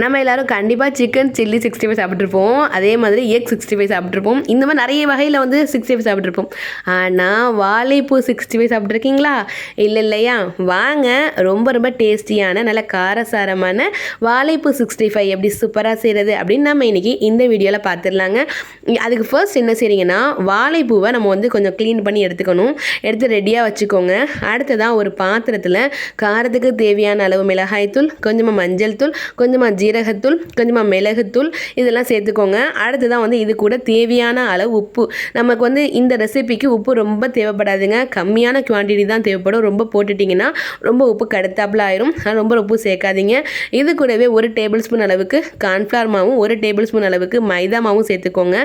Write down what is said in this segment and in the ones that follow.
நம்ம எல்லாரும் கண்டிப்பாக சிக்கன் சில்லி சிக்ஸ்டி ஃபைவ் சாப்பிட்ருப்போம் அதே மாதிரி எக் சிக்ஸ்டி ஃபைவ் சாப்பிட்ருப்போம் இந்த மாதிரி நிறைய வகையில் வந்து சிக்ஸ்டி ஃபைவ் சாப்பிட்ருப்போம் ஆனால் வாழைப்பூ சிக்ஸ்டி ஃபைவ் சாப்பிட்ருக்கீங்களா இல்லை இல்லையா? வாங்க. ரொம்ப ரொம்ப டேஸ்டியான நல்ல காரசாரமான வாழைப்பூ சிக்ஸ்டி ஃபைவ் எப்படி சூப்பராக செய்கிறது அப்படின்னு நம்ம இன்றைக்கி இந்த வீடியோவில் பார்த்துடலாங்க. அதுக்கு ஃபர்ஸ்ட் என்ன செய்றீங்கன்னா வாழைப்பூவை நம்ம வந்து கொஞ்சம் க்ளீன் பண்ணி எடுத்துக்கணும். எடுத்து ரெடியாக வச்சுக்கோங்க. அடுத்ததான் ஒரு பாத்திரத்தில் காரத்துக்கு தேவையான அளவு மிளகாய்த்தூள் கொஞ்சமாக மஞ்சள் தூள் கொஞ்சமாக ஜீரகத்தூள் கொஞ்சமாக மிளகுத்தூள் இதெல்லாம் சேர்த்துக்கோங்க. அடுத்ததான் வந்து இது கூட தேவையான அளவு உப்பு. நமக்கு வந்து இந்த ரெசிபிக்கு உப்பு ரொம்ப தேவைப்படாதுங்க. கம்மியான குவான்டிட்டி தான் தேவைப்படும். ரொம்ப போட்டுட்டிங்கன்னா ரொம்ப உப்பு கடுத்தாப்புல ஆயிரும். ரொம்ப உப்பு சேர்க்காதீங்க. இது கூடவே ஒரு டேபிள் ஸ்பூன் அளவுக்கு கார்ன்ஃப்ளவர் மாவும் ஒரு டேபிள் ஸ்பூன் அளவுக்கு மைதா மாவும் சேர்த்துக்கோங்க.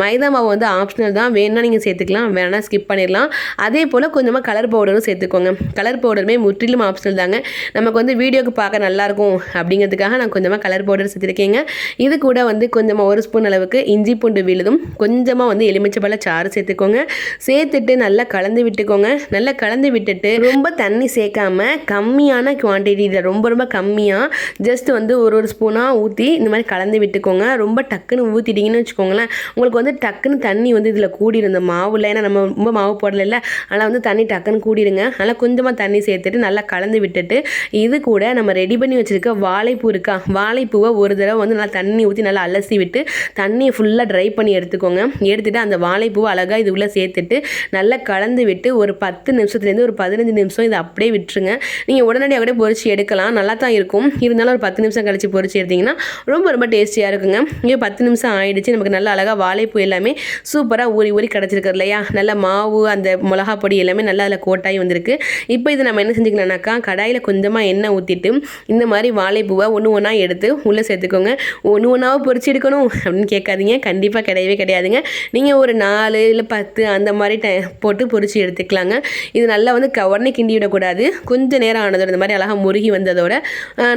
மைதா மாவு வந்து ஆப்ஷனல் தான். வேணால் நீங்கள் சேர்த்துக்கலாம். வேணால் ஸ்கிப் பண்ணிடலாம். அதே போல் கொஞ்சமாக கலர் பவுடரும் சேர்த்துக்கோங்க. கலர் பவுடருமே முற்றிலும் ஆப்ஷனல் தாங்க. நமக்கு வந்து வீடியோக்கு பார்க்க நல்லாயிருக்கும் அப்படிங்கிறதுக்காக நான் கொஞ்சமாக கலர் பவுடர் சேர்த்துருக்கேங்க இது கூட வந்து கொஞ்சமாக ஒரு ஸ்பூன் அளவுக்கு இஞ்சி பூண்டு விழுதும் கொஞ்சமாக வந்து எலுமிச்சைப்பழ சாறு சேர்த்துக்கோங்க. சேர்த்துட்டு நல்லா கலந்து விட்டுக்கோங்க. நல்லா கலந்து விட்டுட்டு ரொம்ப தண்ணி சேர்க்காம கம்மியான குவான்டிட்டியில் ரொம்ப ரொம்ப கம்மியாக ஜஸ்ட் வந்து ஒரு ஒரு ஸ்பூனாக ஊற்றி இந்த மாதிரி கலந்து விட்டுக்கோங்க. ரொம்ப டக்குன்னு ஊற்றிட்டீங்கன்னு வச்சுக்கோங்களேன். உங்களுக்கு வந்து டக்குன்னு தண்ணி வந்து இதில் கூடிரும். மாவில் ஏன்னா நம்ம ரொம்ப மாவு போடல அதனால் வந்து தண்ணி டக்குன்னு கூடிடுங்க அதனால் கொஞ்சமாக தண்ணி சேர்த்துட்டு நல்லா கலந்து விட்டுட்டு இது கூட நம்ம ரெடி பண்ணி வச்சுருக்க வாழைப்பூ இருக்கா? வாழை வாழைப்பூவை ஒரு தடவை வந்து நல்லா தண்ணி ஊற்றி நல்லா அலசி விட்டு தண்ணியை ஃபுல்லாக ட்ரை பண்ணி எடுத்துக்கோங்க. எடுத்துகிட்டு அந்த வாழைப்பூவை அழகாக இது உள்ளே சேர்த்துட்டு நல்லா கலந்து விட்டு ஒரு பத்து நிமிஷத்துலேருந்து ஒரு பதினஞ்சு நிமிஷம் இதை அப்படியே விட்டுருங்க. நீங்கள் உடனடியாக கூட பொறிச்சு எடுக்கலாம். நல்லா தான் இருக்கும். இருந்தாலும் ஒரு பத்து நிமிஷம் கழிச்சு பொறிச்சு எடுத்திங்கன்னா ரொம்ப ரொம்ப டேஸ்டியாக இருக்குங்க. இங்கே பத்து நிமிஷம் ஆயிடுச்சு. நமக்கு நல்லா அழகாக வாழைப்பூ எல்லாமே சூப்பராக ஊறி ஊறி கிடச்சிருக்கு இல்லையா? நல்லா மாவு அந்த மிளகா பொடி எல்லாமே நல்லா அதில் கோட்டாகி வந்திருக்கு. இப்போ இதை நம்ம என்ன செஞ்சுக்கலாம்னாக்கா கடாயில் கொஞ்சமாக எண்ணெய் ஊற்றிட்டு இந்த மாதிரி வாழைப்பூவை ஒன்று ஒன்றா எடுத்து உள்ளே சேர்த்துக்கோங்க. ஒன்று ஒன்றாவும் பொறிச்சு எடுக்கணும் அப்படின்னு கேட்காதீங்க. கண்டிப்பாக கிடையவே கிடையாதுங்க. நீங்கள் ஒரு நாலு இல்லை பத்து அந்த மாதிரி டை போட்டு பொறிச்சு எடுத்துக்கலாங்க. இது நல்லா வந்து உடனே கிண்டி விடக்கூடாது. கொஞ்சம் நேரம் ஆனதோட இந்த மாதிரி அழகாக முருகி வந்ததோட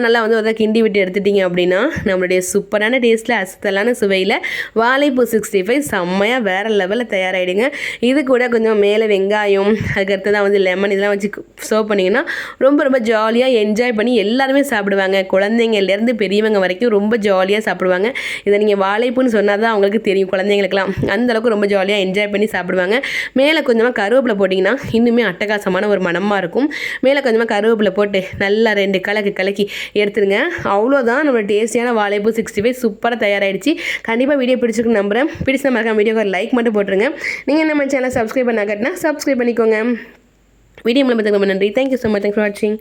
நல்லா வந்து அதை கிண்டி விட்டு எடுத்துட்டீங்க அப்படின்னா நம்மளுடைய சூப்பரான டேஸ்ட்டில் அசத்தலான சுவையில் வாழைப்பூ சிக்ஸ்டி ஃபைவ் செம்மையாக வேறு லெவலில் தயாராகிடுங்க இது கூட கொஞ்சம் மேலே வெங்காயம் அதுக்கடுத்து தான் வந்து லெமன் இதெல்லாம் வச்சு சர்வ் பண்ணிங்கன்னா ரொம்ப ரொம்ப ஜாலியாக என்ஜாய் பண்ணி எல்லாருமே சாப்பிடுவாங்க. குழந்தைங்கள்லேருந்து பெரியவங்க வரைக்கும் ரொம்ப ஜாலியாக சாப்பிடுவாங்க. இதை நீங்கள் வாழைப்பூன்னு சொன்னால் தான் அவங்களுக்கு தெரியும் குழந்தைங்களுக்குலாம் அந்த அளவுக்கு ரொம்ப ஜாலியாக என்ஜாய் பண்ணி சாப்பிடுவாங்க. மேலே கொஞ்சமாக கருவேப்பிலை போட்டிங்கன்னா இன்னுமே அட்டகாசமான ஒரு மணமாக இருக்கும். மேலே கொஞ்சமாக கருவேப்பிலை போட்டு நல்லா ரெண்டு கலக்கு கலக்கி எடுத்துருங்க. அவ்வளோதான் நம்ம டேஸ்டியான வாழைப்பூ சிக்ஸ்டி ஃபைவ் சூப்பராக தயாராகிடுச்சு கண்டிப்பாக வீடியோ பிடிச்சிருக்கு நம்புறேன். பிடிச்ச மறக்காம வீடியோக்கு ஒரு லைக் மட்டும் போட்டுருங்க. நீங்கள் நம்ம சேனல் சப்ஸ்கிரைப் பண்ணாக்கட்டினா சப்ஸ்கிரைப் பண்ணிக்கோங்க. வீடியோ மூலம் ரொம்ப நன்றி. Thank you so much thanks for வாட்சிங்